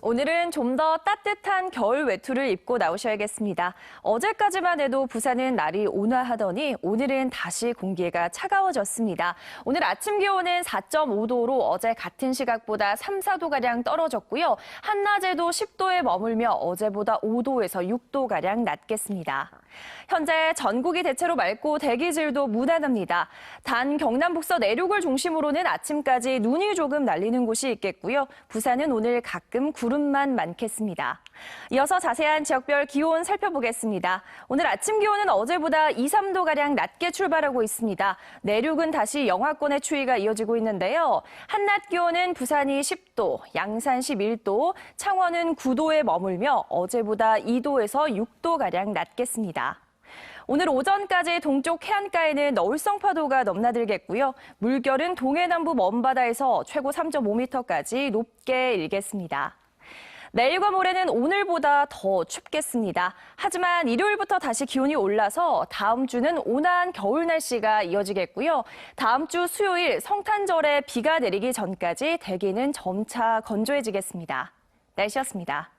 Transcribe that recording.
오늘은 좀 더 따뜻한 겨울 외투를 입고 나오셔야겠습니다. 어제까지만 해도 부산은 날이 온화하더니 오늘은 다시 공기가 차가워졌습니다. 오늘 아침 기온은 4.5도로 어제 같은 시각보다 3, 4도가량 떨어졌고요. 한낮에도 10도에 머물며 어제보다 5도에서 6도가량 낮겠습니다. 현재 전국이 대체로 맑고 대기질도 무난합니다. 단 경남 북서 내륙을 중심으로는 아침까지 눈이 조금 날리는 곳이 있겠고요. 부산은 오늘 가끔 구름 만 많겠습니다. 이어서 자세한 지역별 기온 살펴보겠습니다. 오늘 아침 기온은 어제보다 2, 3도가량 낮게 출발하고 있습니다. 내륙은 다시 영하권의 추위가 이어지고 있는데요. 한낮 기온은 부산이 10도, 양산 11도, 창원은 9도에 머물며 어제보다 2도에서 6도가량 낮겠습니다. 오늘 오전까지 동쪽 해안가에는 너울성 파도가 넘나들겠고요. 물결은 동해남부 먼바다에서 최고 3.5m까지 높게 일겠습니다. 내일과 모레는 오늘보다 더 춥겠습니다. 하지만 일요일부터 다시 기온이 올라서 다음 주는 온화한 겨울 날씨가 이어지겠고요. 다음 주 수요일 성탄절에 비가 내리기 전까지 대기는 점차 건조해지겠습니다. 날씨였습니다.